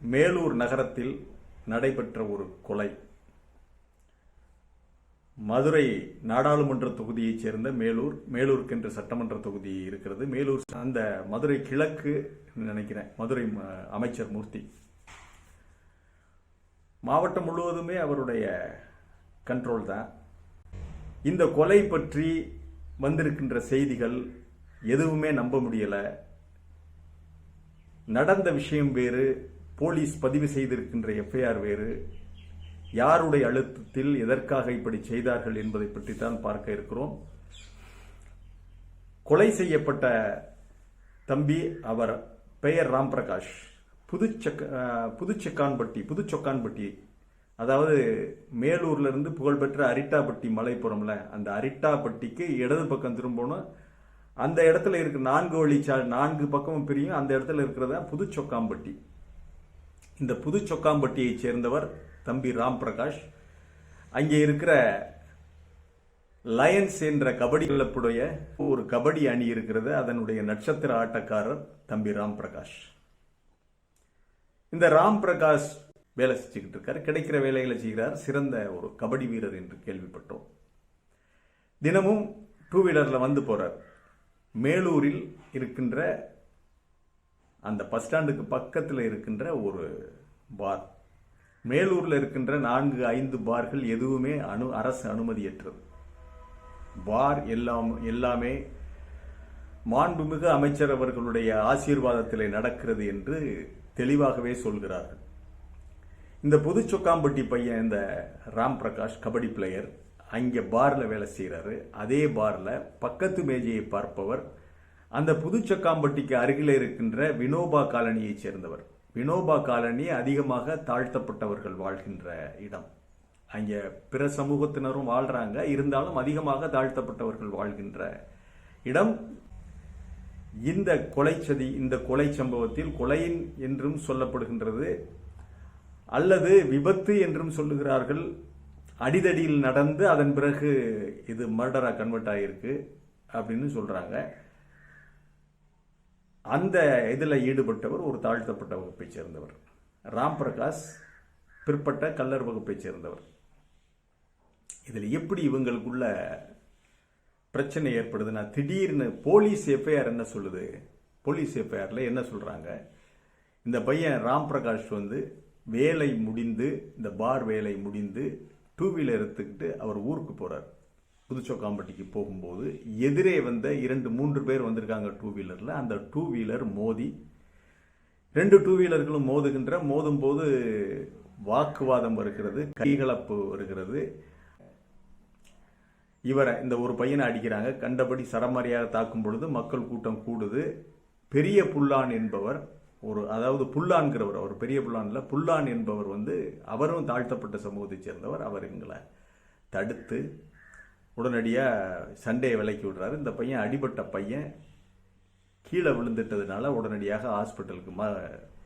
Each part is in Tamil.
மேலூர் நகரத்தில் நடைபெற்ற ஒரு கொலை. மதுரை நாடாளுமன்ற தொகுதியைச் சேர்ந்த மேலூர் மேலூருக்கு என்ற சட்டமன்ற தொகுதி இருக்கிறது. மேலூர் அந்த மதுரை கிழக்கு நினைக்கிறேன். மதுரை ம- அமைச்சர் மூர்த்தி. மாவட்டம் முழுவதுமே அவருடைய கண்ட்ரோல் தான். இந்த கொலை பற்றி வந்திருக்கின்ற செய்திகள் எதுவுமே நம்ப முடியல. நடந்த விஷயம் வேறு போலீஸ் பதிவு செய்திருக்கின்ற எஃப்ஐஆர் வேறு. யாருடைய அழுத்தத்தில் எதற்காக இப்படி செய்தார்கள் என்பதை பற்றி தான் பார்க்க இருக்கிறோம். கொலை செய்யப்பட்ட தம்பி அவர் பெயர் ராம் பிரகாஷ் புதுச்சக்க புதுச்சக்கான்பட்டி புதுச்செக்கான்பட்டி. புதுச்சொக்கான்பட்டி அதாவது மேலூர்ல இருந்து புகழ்பெற்ற அரிட்டாப்பட்டி மலைப்புறம்ல அந்த அரிட்டாப்பட்டிக்கு இடது பக்கம் திரும்பணும். அந்த இடத்துல இருக்கிற நான்கு வழிச்சா நான்கு பக்கமும் பிரியும். அந்த இடத்துல இருக்கிறது தான் புதுச்சொக்காம்பட்டி இந்த புதுச்சொக்காம்பட்டியைச் சேர்ந்தவர் தம்பி ராம் பிரகாஷ் அங்கே இருக்கிற லயன்ஸ் என்ற கபடி கிளப்புடைய ஒரு கபடி அணி இருக்கிறது. அதனுடைய நட்சத்திர ஆட்டக்காரர் தம்பி ராம் பிரகாஷ் இந்த ராம் பிரகாஷ் வேலை செஞ்சுக்கிட்டு இருக்கார். கிடைக்கிற வேலைகளை செய்கிறார். சிறந்த ஒரு கபடி வீரர் என்று கேள்விப்பட்டோம். தினமும் டூ வீலரில் வந்து போகிறார் மேலூரில் இருக்கின்ற அந்த பஸ் ஸ்டாண்டுக்கு பக்கத்தில் இருக்கின்ற ஒரு பார். மேலூரில் இருக்கின்ற நான்கு ஐந்து பார்கள் எதுவுமே அனு அரசு அனுமதியற்றது. பார் எல்லாம் எல்லாமே மாண்புமிகு அமைச்சர் அவர்களுடைய ஆசீர்வாதத்தில் நடக்கிறது என்று தெளிவாகவே சொல்கிறார்கள். இந்த புதுச்சொக்காம்பட்டி பையன் இந்த ராம் பிரகாஷ் கபடி பிளேயர் அங்கே பாரில் வேலை செய்கிறாரு அதே பார்ல பக்கத்து மேஜையை பார்ப்பவர் அந்த புதுச்சக்காம்பட்டிக்கு அருகில் இருக்கின்ற வினோபா காலனியைச் சேர்ந்தவர். வினோபா காலனி அதிகமாக தாழ்த்தப்பட்டவர்கள் வாழ்கின்ற இடம். அங்கே பிற சமூகத்தினரும் வாழ்கிறாங்க இருந்தாலும் அதிகமாக தாழ்த்தப்பட்டவர்கள் வாழ்கின்ற இடம். இந்த கொலைச்சதி இந்த கொலை சம்பவத்தில் கொலையின் என்றும் சொல்லப்படுகின்றது. அல்லது விபத்து என்றும் சொல்லுகிறார்கள். அடிதடியில் நடந்து அதன் பிறகு இது மர்டராக கன்வெர்ட் ஆகியிருக்கு அப்படின்னு சொல்கிறாங்க அந்த இதில் ஈடுபட்டவர் ஒரு தாழ்த்தப்பட்ட வகுப்பைச் சேர்ந்தவர். ராம் பிரகாஷ் பிற்பட்ட கல்லர் வகுப்பைச் சேர்ந்தவர். இதில் எப்படி இவங்களுக்குள்ள பிரச்சனை ஏற்படுதுன்னா திடீர்னு போலீஸ் எஃப்ஐஆர் என்ன சொல்லுது? போலீஸ் எஃப்ஐஆரில் என்ன சொல்கிறாங்க இந்த பையன் ராம் பிரகாஷ் வந்து வேலை முடிந்து இந்த பார் வேலை முடிந்து டூ வீலர் எடுத்துக்கிட்டு அவர் ஊருக்கு போகிறார் புதுச்சோக்காம்பட்டிக்கு போகும்போது எதிரே வந்த இரண்டு மூன்று பேர் வந்திருக்காங்க டூ வீலரில் அந்த டூ வீலர் மோதி ரெண்டு டூ வீலர்களும் மோதுகின்ற மோதும் போது வாக்குவாதம் வருகிறது கைகலப்பு வருகிறது. இவரை இந்த ஒரு பையனை அடிக்கிறாங்க. கண்டபடி சரமாரியாக தாக்கும் பொழுது மக்கள் கூட்டம் கூடுது. பெரிய புல்லான் என்பவர் ஒரு அதாவது புல்லான்கிறவர் அவர் பெரிய புல்லான் புல்லான் என்பவர் வந்து அவரும் தாழ்த்தப்பட்ட சமூகத்தைச் சேர்ந்தவர். அவர் எங்களை தடுத்து உடனடியாக சண்டையை விலக்கி விடுறாரு. இந்த பையன் அடிபட்ட பையன் கீழே விழுந்துட்டதுனால உடனடியாக ஹாஸ்பிட்டலுக்கு ம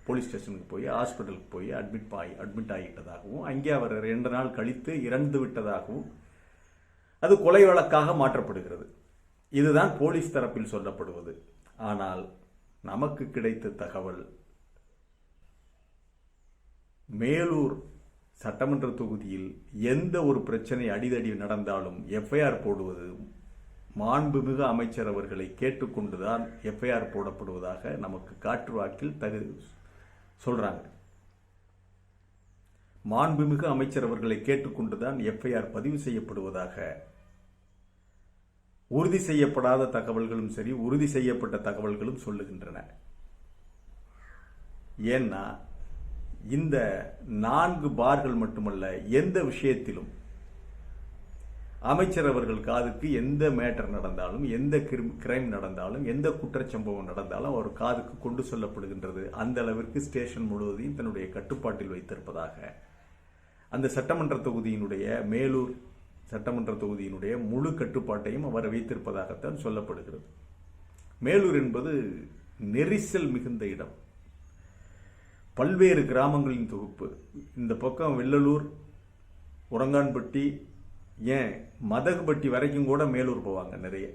போலீஸ் ஸ்டேஷனுக்கு போய் ஹாஸ்பிட்டலுக்கு போய் அட்மிட் ஆகி அட்மிட் ஆகிட்டதாகவும் அங்கே அவர் ரெண்டு நாள் கழித்து இறந்து விட்டதாகவும் அது கொலை வழக்காக மாற்றப்படுகிறது. இதுதான் போலீஸ் தரப்பில் சொல்லப்படுவது. ஆனால் நமக்கு கிடைத்த தகவல் மேலூர் சட்டமன்ற தொகுதியில் எந்த ஒரு பிரச்சனை அடிதடி நடந்தாலும் எஃப்ஐஆர் போடுவது மாண்புமிகு அமைச்சர் அவர்களை கேட்டுக்கொண்டுதான் எஃப்ஐஆர் போடப்படுவதாக நமக்கு காற்று வாக்கில் தகு சொல்றாங்க. மாண்புமிகு அமைச்சர் அவர்களை கேட்டுக்கொண்டுதான் எஃப்ஐஆர் பதிவு செய்யப்படுவதாக உறுதி செய்யப்படாத தகவல்களும் சரி உறுதி செய்யப்பட்ட தகவல்களும் சொல்லுகின்றன. ஏன்னா இந்த நான்கு பார்கள் மட்டுமல்ல எந்த விஷயத்திலும் அமைச்சர் அவர்கள் காதுக்கு எந்த மேட்டர் நடந்தாலும் எந்த கிரைம் நடந்தாலும் எந்த குற்றச்சம்பவம் நடந்தாலும் அவர் காதுக்கு கொண்டு சொல்லப்படுகின்றது. அந்த அளவிற்கு ஸ்டேஷன் முழுவதையும் தன்னுடைய கட்டுப்பாட்டில் வைத்திருப்பதாக. அந்த சட்டமன்ற தொகுதியினுடைய மேலூர் சட்டமன்ற தொகுதியினுடைய முழு கட்டுப்பாட்டையும் அவர் வைத்திருப்பதாகத்தான் சொல்லப்படுகிறது. மேலூர் என்பது நெரிசல் மிகுந்த இடம். பல்வேறு கிராமங்களின் தொகுப்பு. இந்த பக்கம் வெள்ளலூர் உரங்கான்பட்டி ஏன் மதகுபட்டி வரைக்கும் கூட மேலூர் போவாங்க நிறைய.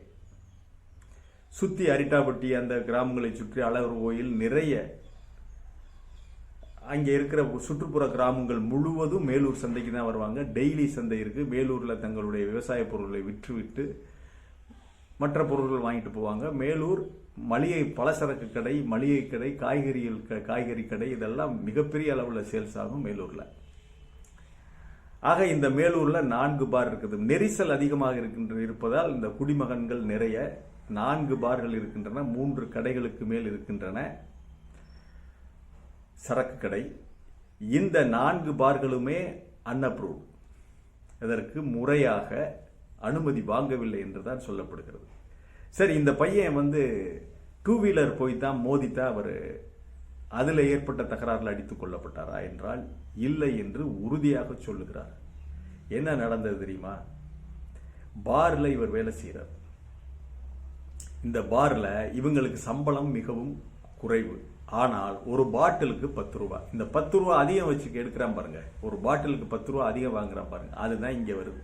சுற்றி அரிட்டாப்பட்டி அந்த கிராமங்களை சுற்றி அழகர் கோயில் நிறைய. அங்கே இருக்கிற சுற்றுப்புற கிராமங்கள் முழுவதும் மேலூர் சந்தைக்கு தான் வருவாங்க. டெய்லி சந்தை இருக்குது மேலூரில் தங்களுடைய விவசாய பொருட்களை விற்றுவிட்டு மற்ற பொருட்கள் வாங்கிட்டு போவாங்க. மேலூர் மளிகை பலசரக்கு கடை மளிகை கடை காய்கறிகள் க- காய்கறி கடை இதெல்லாம் மிகப்பெரிய அளவில் சேல்ஸ் ஆகும் மேலூரில். ஆக இந்த மேலூரில் நான்கு பார் இருக்குது. நெரிசல் அதிகமாக இருக்கின்ற இருப்பதால் இந்த குடிமகன்கள் நிறைய. நான்கு பார்கள் இருக்கின்றன மூன்று கடைகளுக்கு மேல் இருக்கின்றன. சரக்கு கடை. இந்த நான்கு பார்களுமே அன்அப்ரூவ் இதற்கு முறையாக அனுமதி வாங்கவில்லை என்றுதான் சொல்லப்படுகிறது. சரி இந்த பையன் வந்து டூ வீலர் போய் தான் மோதித்தான் அவர் அதில் ஏற்பட்ட தகராறில் அடித்துக் கொள்ளப்பட்டாரா என்றால் இல்லை என்று உறுதியாக சொல்லுகிறார். என்ன நடந்தது தெரியுமா? பாரில் இவர் வேலை செய்கிறார் இந்த பாரில் இவங்களுக்கு சம்பளம் மிகவும் குறைவு. ஆனால் ஒரு பாட்டிலுக்கு பத்து ரூபா. இந்த பத்து ரூபா அதிகம் வச்சு எடுக்கிறான் பாருங்க. ஒரு பாட்டிலுக்கு பத்து ரூபா அதிகம் வாங்குறான் பாருங்க. அதுதான் இங்கே வருது.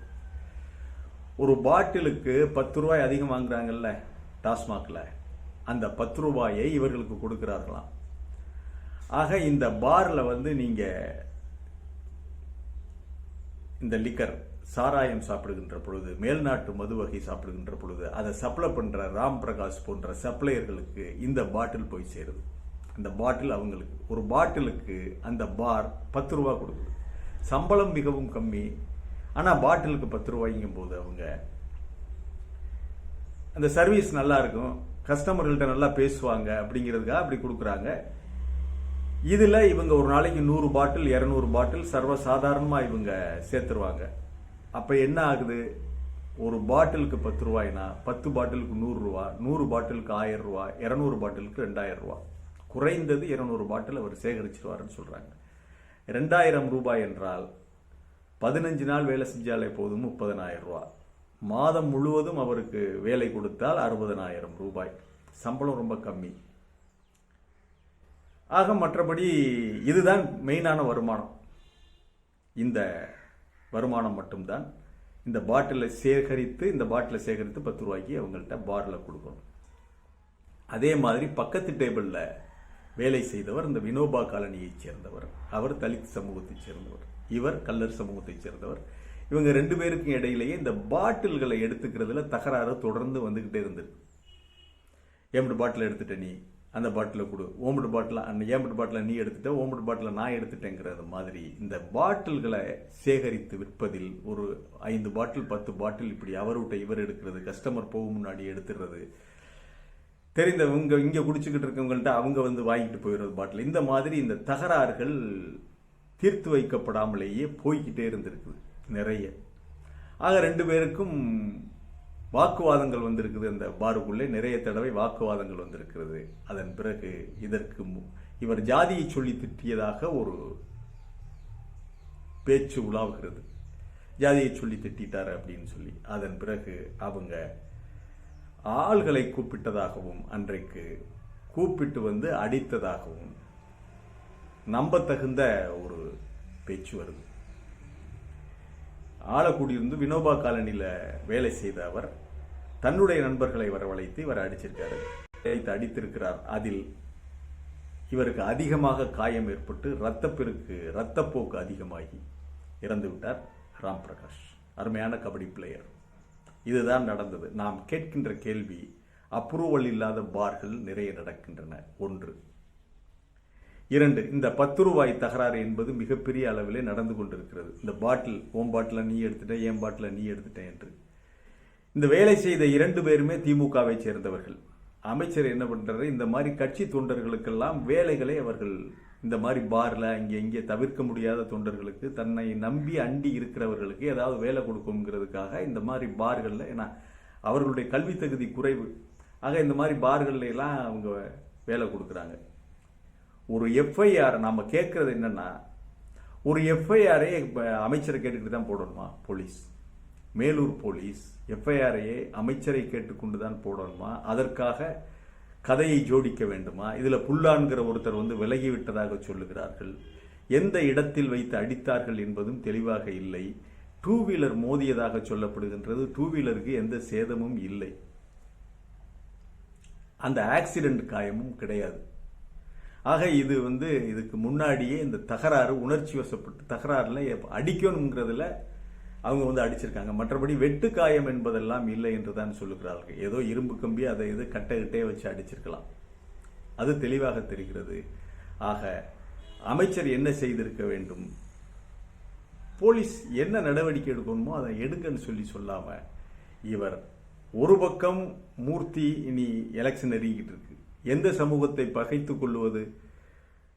ஒரு பாட்டிலுக்கு பத்து ரூபாய் அதிகம் வாங்குறாங்கல்ல டாஸ்மாக்ல. அந்த பத்து ரூபாயை இவர்களுக்கு கொடுக்கிறார்களாம். ஆக இந்த பாரில் வந்து நீங்கள் இந்த லிக்கர் சாராயம் சாப்பிடுகின்ற பொழுது மேல்நாட்டு மது வகை சாப்பிடுகின்ற பொழுது அதை சப்ளை பண்ணுற ராம் பிரகாஷ் போன்ற சப்ளையர்களுக்கு இந்த பாட்டில் போய் சேருது. அந்த பாட்டில் அவங்களுக்கு ஒரு பாட்டிலுக்கு அந்த பார் பத்து ரூபா கொடுக்குது. சம்பளம் மிகவும் கம்மி ஆனால் பாட்டிலுக்கு பத்து ரூபாய்ங்கும் போது அவங்க அந்த சர்வீஸ் நல்லா இருக்கும் கஸ்டமர்கள்ட்ட நல்லா பேசுவாங்க அப்படிங்கிறதுக்காக அப்படி கொடுக்குறாங்க. இதில் இவங்க ஒரு நாளைக்கு நூறு பாட்டில் இரநூறு பாட்டில் சர்வசாதாரணமாக இவங்க சேர்த்துருவாங்க. அப்போ என்ன ஆகுது? ஒரு பாட்டிலுக்கு பத்து ரூபாய்னா பத்து பாட்டிலுக்கு நூறுரூவா நூறு பாட்டிலுக்கு ஆயிரம் ரூபா இரநூறு பாட்டிலுக்கு ரெண்டாயிரம் ரூபா. குறைந்தது இரநூறு பாட்டில் அவர் சேகரிச்சிருவாருன்னு சொல்கிறாங்க ரெண்டாயிரம் ரூபாய் என்றால் பதினஞ்சு நாள் வேலை செஞ்சாலே போதும் முப்பதனாயிரம் ரூபா. மாதம் முழுவதும் அவருக்கு வேலை கொடுத்தால் அறுபதனாயிரம் ரூபாய். சம்பளம் ரொம்ப கம்மி. ஆக மற்றபடி இதுதான் மெயினான வருமானம். இந்த வருமானம் மட்டும்தான். இந்த பாட்டிலை சேகரித்து இந்த பாட்டிலை சேகரித்து பத்து ரூபாய்க்கு அவங்கள்ட்ட பாரில் கொடுக்கணும். அதே மாதிரி பக்கத்து டேபிளில் வேலை செய்தவர் இந்த வினோபா காலனியைச் சேர்ந்தவர். அவர் தலித் சமூகத்தைச் சேர்ந்தவர். இவர் கல்லர் சமூகத்தைச் சேர்ந்தவர். இவங்க ரெண்டு பேருக்கும் இடையிலேயே இந்த பாட்டில்களை எடுத்துக்கிறதுல தகராறு தொடர்ந்து வந்துக்கிட்டே இருந்தது. ஏம்பட்டு பாட்டில் எடுத்துட்ட நீ அந்த பாட்டிலை கொடு. ஓம்பட்டு பாட்டில் அந்த ஏம்பிட்டு பாட்டில் நீ எடுத்துட்ட ஓம்பட்டு பாட்டில் நான் எடுத்துட்டேங்கிறது மாதிரி இந்த பாட்டில்களை சேகரித்து விற்பதில் ஒரு ஐந்து பாட்டில் பத்து பாட்டில் இப்படி அவர்விட்ட இவர் எடுக்கிறது கஸ்டமர் போகும் முன்னாடி எடுத்துடுறது. தெரிந்த இங்கே இங்கே குடிச்சுக்கிட்டு இருக்கவங்கள்ட்ட அவங்க வந்து வாங்கிட்டு போயிடுறது பாட்டில். இந்த மாதிரி இந்த தகராறுகள் தீர்த்து வைக்கப்படாமலேயே போய்கிட்டே இருந்திருக்குது நிறைய. ஆக ரெண்டு பேருக்கும் வாக்குவாதங்கள் வந்திருக்குது அந்த பாருக்குள்ளே. நிறைய தடவை வாக்குவாதங்கள் வந்திருக்கிறது. அதன் பிறகு இதற்கு மு- இவர் ஜாதியை சொல்லி திட்டியதாக ஒரு பேச்சு உலாவுகிறது. ஜாதியை சொல்லி திட்டிட்டார் அப்படின்னு சொல்லி. அதன் பிறகு அவங்க ஆள்களை கூப்பிட்டதாகவும் அன்றைக்கு கூப்பிட்டு வந்து அடித்ததாகவும் நம்பத்தகுந்த ஒரு பேச்சு வருது. ஆலக்குடியிருந்து வினோபா காலனியில் வேலை செய்த அவர் தன்னுடைய நண்பர்களை வரவழைத்து இவர் அடிச்சிருக்காரு. அடித்து அடித்திருக்கிறார். அதில் இவருக்கு அதிகமாக காயம் ஏற்பட்டு இரத்தப்பெருக்கு இரத்தப்போக்கு அதிகமாகி இறந்து விட்டார் ராம் பிரகாஷ். அருமையான கபடி பிளேயர் இதுதான் நடந்தது. நாம் கேட்கின்ற கேள்வி அப்ரூவல் இல்லாத பார்கள் நிறைய நடக்கின்றன. ஒன்று இரண்டு இந்த பத்து ரூபாய் தகராறு என்பது மிகப்பெரிய அளவிலே நடந்து கொண்டிருக்கிறது. இந்த பாட்டில் ஓம் பாட்டில நீ எடுத்துட்ட ஏன் பாட்டில நீ எடுத்துட்ட என்று. இந்த வேலை செய்த இரண்டு பேருமே திமுகவை சேர்ந்தவர்கள். அமைச்சர் என்ன பண்ணுறாரு இந்த மாதிரி கட்சி தொண்டர்களுக்கெல்லாம் வேலைகளை அவர்கள் இந்த மாதிரி பாரில் இங்கே இங்கே தவிர்க்க முடியாத தொண்டர்களுக்கு தன்னை நம்பி அண்டி இருக்கிறவர்களுக்கு ஏதாவது வேலை கொடுக்குங்கிறதுக்காக இந்த மாதிரி பார்களில் ஏன்னா அவர்களுடைய கல்வி தகுதி குறைவு. ஆக இந்த மாதிரி பார்களில் எல்லாம் அவங்க வேலை கொடுக்குறாங்க. ஒரு எஃப்ஐஆர் நம்ம கேட்கறது என்னன்னா ஒரு எஃப்ஐஆரே அமைச்சரை கேட்டுக்கிட்டு தான் போடணுமா? போலீஸ். மேலூர் போலீஸ் எஃப்ஐஆரையே அமைச்சரை கேட்டுக்கொண்டு தான் போடணுமா? அதற்காக கதையை ஜோடிக்க வேண்டுமா? இதில் புல்லான்கிற ஒருத்தர் வந்து விலகி விட்டதாக சொல்லுகிறார்கள். எந்த இடத்தில் வைத்து அடித்தார்கள் என்பதும் தெளிவாக இல்லை. டூ வீலர் மோதியதாக சொல்லப்படுகின்றது. டூ வீலருக்கு எந்த சேதமும் இல்லை. அந்த ஆக்சிடென்ட் காயமும் கிடையாது. ஆக இது வந்து இதுக்கு முன்னாடியே இந்த தகராறு உணர்ச்சி வசப்பட்டு தகராறுல எப்ப அடிக்கணுங்கிறதுல அவங்க வந்து அடிச்சிருக்காங்க. மற்றபடி வெட்டு காயம் என்பதெல்லாம் இல்லை என்று தான் சொல்லுகிறார்கள். ஏதோ இரும்பு கம்பி அதை இது கட்டகிட்டே வச்சு அடிச்சிருக்கலாம். அது தெளிவாக தெரிகிறது. ஆக அமைச்சர் என்ன செய்திருக்க வேண்டும்? போலீஸ் என்ன நடவடிக்கை எடுக்கணுமோ அதை எடுங்கன்னு சொல்லி சொல்லாம இவர் ஒரு பக்கம் மூர்த்தி இனி எலெக்ஷன் நெருங்கிட்டு இருக்கு. எந்த சமூகத்தை பகைத்து கொள்வது?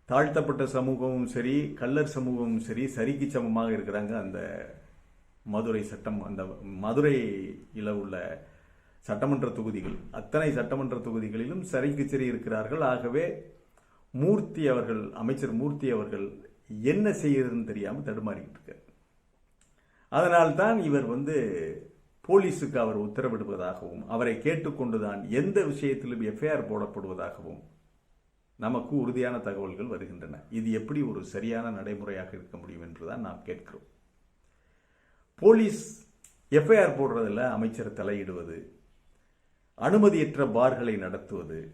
தாழ்த்தப்பட்ட சமூகமும் சரி கள்ளர் சமூகமும் சரி சரிக்கு சமமாக இருக்கிறாங்க அந்த மதுரை சட்டம் அந்த மதுரையில் உள்ள சட்டமன்ற தொகுதிகள். அத்தனை சட்டமன்ற தொகுதிகளிலும் சரிக்கு சரி இருக்கிறார்கள். ஆகவே மூர்த்தி அவர்கள் அமைச்சர் மூர்த்தி அவர்கள் என்ன செய்கிறதுன்னு தெரியாமல் தடுமாறிக்கிட்டு இருக்கார். அதனால்தான் இவர் வந்து போலீஸுக்கு அவர் உத்தரவிடுவதாகவும் அவரை கேட்டுக்கொண்டுதான் எந்த விஷயத்திலும் எஃப்ஐஆர் போடப்படுவதாகவும் நமக்கு உறுதியான தகவல்கள் வருகின்றன. இது எப்படி ஒரு சரியான நடைமுறையாக இருக்க முடியும் என்றுதான் நாம் கேட்கிறோம். போலீஸ் எஃப்ஐஆர் போடுறதில் அமைச்சர் தலையிடுவது அனுமதியற்ற பார்களை நடத்துவது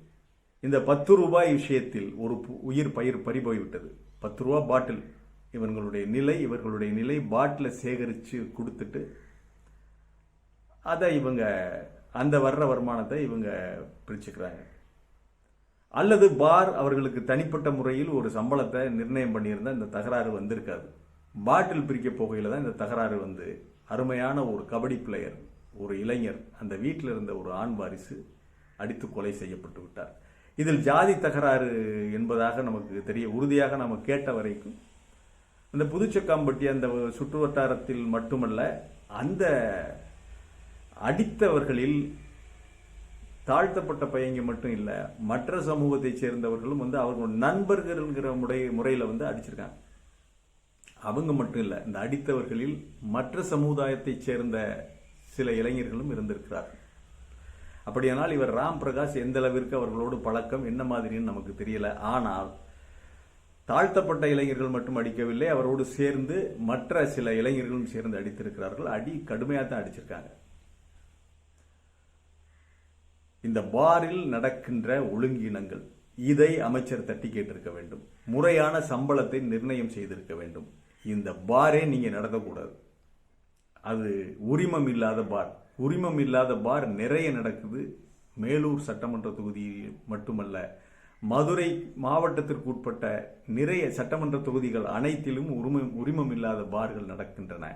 இந்த பத்து ரூபாய் விஷயத்தில் ஒரு பு- உயிர் பயிர் பறிபோய்விட்டது. பத்து ரூபா பாட்டில் இவர்களுடைய நிலை இவர்களுடைய நிலை பாட்டிலை சேகரித்து கொடுத்துட்டு அதை இவங்க அந்த வர்ற வருமானத்தை இவங்க பிரிச்சுக்கிறாங்க. அல்லது பார் அவர்களுக்கு தனிப்பட்ட முறையில் ஒரு சம்பளத்தை நிர்ணயம் பண்ணியிருந்தால் இந்த தகராறு வந்திருக்காது. பாட்டில் பிரிக்க போகையில் தான் இந்த தகராறு வந்து அருமையான ஒரு கபடி பிளேயர் ஒரு இளைஞர் அந்த வீட்டில் இருந்த ஒரு ஆண் வாரிசு அடித்து கொலை செய்யப்பட்டு விட்டார். இதில் ஜாதி தகராறு என்பதாக நமக்கு தெரிய உறுதியாக நம்ம கேட்ட வரைக்கும் அந்த புதுச்சக்காம்பட்டி அந்த சுற்று வட்டாரத்தில் மட்டுமல்ல அந்த அடித்தவர்களில் தாழ்த்தப்பட்ட பையங்க மட்டும் இல்லை மற்ற சமூகத்தைச் சேர்ந்தவர்களும் வந்து அவர்களோட நண்பர்கள்ங்கிற முறை முறையில் வந்து அடிச்சிருக்காங்க. அவங்க மட்டும் இல்லை இந்த அடித்தவர்களில் மற்ற சமுதாயத்தைச் சேர்ந்த சில இளைஞர்களும் இருந்திருக்கிறார்கள். அப்படியானால் இவர் ராம் பிரகாஷ் எந்த அளவிற்கு அவர்களோடு பழக்கம் என்ன மாதிரின்னு நமக்கு தெரியல. ஆனால் தாழ்த்தப்பட்ட இளைஞர்கள் மட்டும் அடிக்கவில்லை அவரோடு சேர்ந்து மற்ற சில இளைஞர்களும் சேர்ந்து அடித்திருக்கிறார்கள். அடி கடுமையாக தான் அடிச்சிருக்காங்க. இந்த பாரில் நடக்கின்ற ஒழுங்கினங்கள். இதை அமைச்சர் தட்டி கேட்டிருக்க வேண்டும். முறையான சம்பளத்தை நிர்ணயம் செய்திருக்க வேண்டும். இந்த பாரே நீங்க நடத்தக்கூடாது அது உரிமம் இல்லாத பார். உரிமம் இல்லாத பார் நிறைய நடக்குது. மேலூர் சட்டமன்ற தொகுதியில் மட்டுமல்ல மதுரை மாவட்டத்திற்கு உட்பட்ட நிறைய சட்டமன்ற தொகுதிகள் அனைத்திலும் உரிமம் உரிமம் இல்லாத பார்கள் நடக்கின்றன.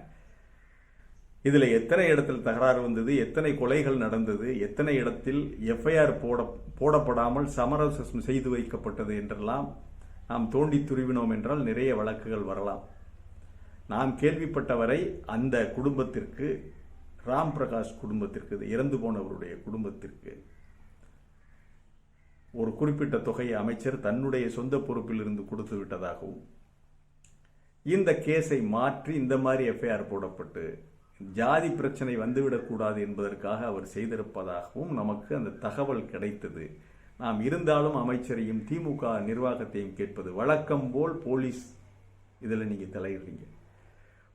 இதில் எத்தனை இடத்தில் தகராறு வந்தது எத்தனை கொலைகள் நடந்தது எத்தனை இடத்தில் எஃப்ஐஆர் போட போடப்படாமல் சமரசம் செய்து வைக்கப்பட்டது என்றெல்லாம் நாம் தோண்டி துருவினோம் என்றால் நிறைய வழக்குகள் வரலாம். நாம் கேள்விப்பட்டவரை அந்த குடும்பத்திற்கு ராம் பிரகாஷ் குடும்பத்திற்கு இறந்து போனவருடைய குடும்பத்திற்கு ஒரு குறிப்பிட்ட தொகையை அமைச்சர் தன்னுடைய சொந்த பொறுப்பில் இருந்து கொடுத்து விட்டதாகவும் இந்த கேஸை மாற்றி இந்த மாதிரி எஃப்ஐஆர் போடப்பட்டு ஜாதி பிரச்சனை வந்துவிடக்கூடாது என்பதற்காக அவர் செய்திருப்பதாகவும் நமக்கு அந்த தகவல் கிடைத்தது. நாம் இருந்தாலும் அமைச்சரையும் திமுக நிர்வாகத்தையும் கேட்பது வழக்கம் போல் போலீஸ் இதில் நீங்கள் தலையிடுறீங்க.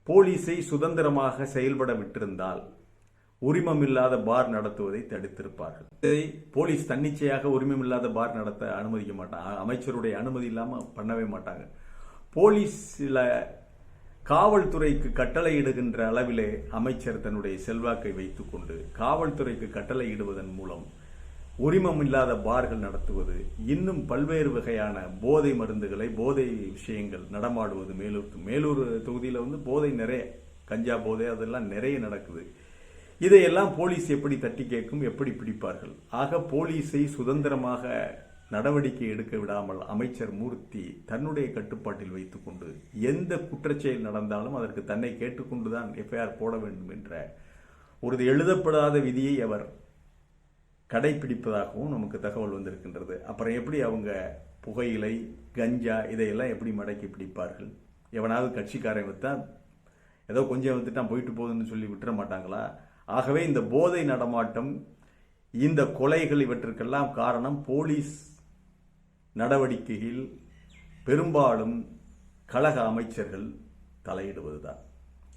போலீஸை சுதந்திரமாக செயல்பட விட்டிருந்தால் உரிமம் இல்லாத பார் நடத்துவதை தடுத்திருப்பார்கள். இதை போலீஸ் தன்னிச்சையாக உரிமம் இல்லாத பார் நடத்த அனுமதிக்க மாட்டாங்க அமைச்சருடைய அனுமதி இல்லாமல் பண்ணவே மாட்டாங்க. போலீஸில் காவல்துறைக்கு கட்டளையிடுகின்ற அளவிலே அமைச்சர் தன்னுடைய செல்வாக்கை வைத்துக்கொண்டு காவல்துறைக்கு கட்டளையிடுவதன் மூலம் உரிமம் இல்லாத பார்கள் நடத்துவது இன்னும் பல்வேறு வகையான போதை மருந்துகளை போதை விஷயங்கள் நடமாடுவது மேலூர் மேலூர் தொகுதியில் வந்து போதை நிறைய கஞ்சா போதை அதெல்லாம் நிறைய நடக்குது. இதையெல்லாம் போலீஸ் எப்படி தட்டி கேட்கும் எப்படி பிடிப்பார்கள்? ஆக போலீஸை சுதந்திரமாக நடவடிக்கை எடுக்க விடாமல் அமைச்சர் மூர்த்தி தன்னுடைய கட்டுப்பாட்டில் வைத்துக்கொண்டு எந்த குற்றச்செயல் நடந்தாலும் அதற்கு தன்னை கேட்டுக்கொண்டுதான் எஃப்ஐஆர் போட வேண்டும் என்ற ஒரு எழுதப்படாத விதியை அவர் கடைபிடிப்பதாகவும் நமக்கு தகவல் வந்திருக்கின்றது. அப்புறம் எப்படி அவங்க புகையிலை கஞ்சா இதையெல்லாம் எப்படி மடக்கி பிடிப்பார்கள்? எவனாவது கட்சிக்காரன் வித்தா ஏதோ கொஞ்சம் வந்துட்டான் போயிட்டு போகுதுன்னு சொல்லி விட்டுற மாட்டாங்களா? ஆகவே இந்த போதை நடமாட்டம் இந்த கொலைகள் இவற்றுக்கெல்லாம் காரணம் போலீஸ் நடவடிக்கையில் பெரும்பாலும் கழக அமைச்சர்கள் தலையிடுவதுதான்.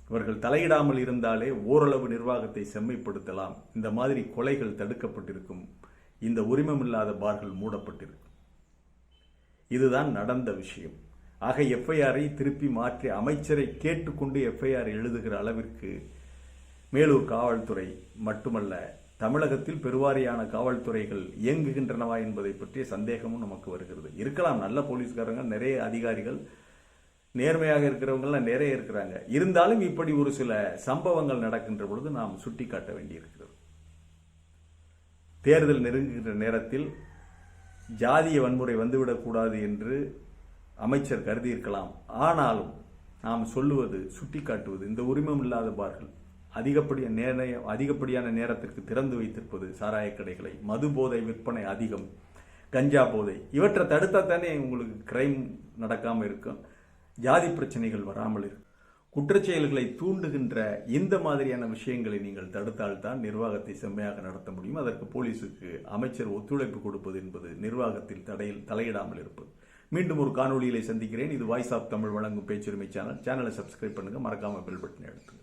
இவர்கள் தலையிடாமல் இருந்தாலே ஓரளவு நிர்வாகத்தை செம்மைப்படுத்தலாம். இந்த மாதிரி கொலைகள் தடுக்கப்பட்டிருக்கும். இந்த உரிமமில்லாத பார்கள் மூடப்பட்டிருக்கும். இதுதான் நடந்த விஷயம். ஆக எஃப்ஐஆரை திருப்பி மாற்றி அமைச்சரை கேட்டுக்கொண்டு எஃப்ஐஆர் எழுதுகிற அளவிற்கு மேலூர் காவல்துறை மட்டுமல்ல தமிழகத்தில் பெருவாரியான காவல்துறைகள் இயங்குகின்றனவா என்பதை பற்றிய சந்தேகமும் நமக்கு வருகிறது. இருக்கலாம் நல்ல போலீஸ்காரங்க நிறைய அதிகாரிகள் நேர்மையாக இருக்கிறவங்கள்லாம் நிறைய இருக்கிறாங்க. இருந்தாலும் இப்படி ஒரு சில சம்பவங்கள் நடக்கின்ற பொழுது நாம் சுட்டிக்காட்ட வேண்டியிருக்கிறது. தேர்தல் நெருங்குகின்ற நேரத்தில் ஜாதிய வன்முறை வந்துவிடக்கூடாது என்று அமைச்சர் கருதியிருக்கலாம். ஆனாலும் நாம் சொல்லுவது சுட்டிக்காட்டுவது இந்த உரிமம் இல்லாத பார்கள் அதிகப்படிய நேர அதிகப்படியான நேரத்திற்கு திறந்து வைத்திருப்பது சாராய கடைகளை மது போதை விற்பனை அதிகம் கஞ்சா போதை. இவற்றை தடுத்தால் தானே உங்களுக்கு கிரைம் நடக்காமல் இருக்கும் ஜாதி பிரச்சனைகள் வராமல் இருக்கும். குற்றச்செயல்களை தூண்டுகின்ற இந்த மாதிரியான விஷயங்களை நீங்கள் தடுத்தால்தான் நிர்வாகத்தை செம்மையாக நடத்த முடியும். அதற்கு போலீஸுக்கு அமைச்சர் ஒத்துழைப்பு கொடுப்பது என்பது நிர்வாகத்தில் தடையில் தலையிடாமல் இருப்பது. மீண்டும் ஒரு காணொளியிலே சந்திக்கிறேன். இது வாய்ஸ் ஆஃப் தமிழ் வழங்கும் பேச்சுரிமை சேனல். சேனலை சப்ஸ்கிரைப் பண்ணுங்கள் மறக்காமல் பெல் பட்டனை எடுத்துங்க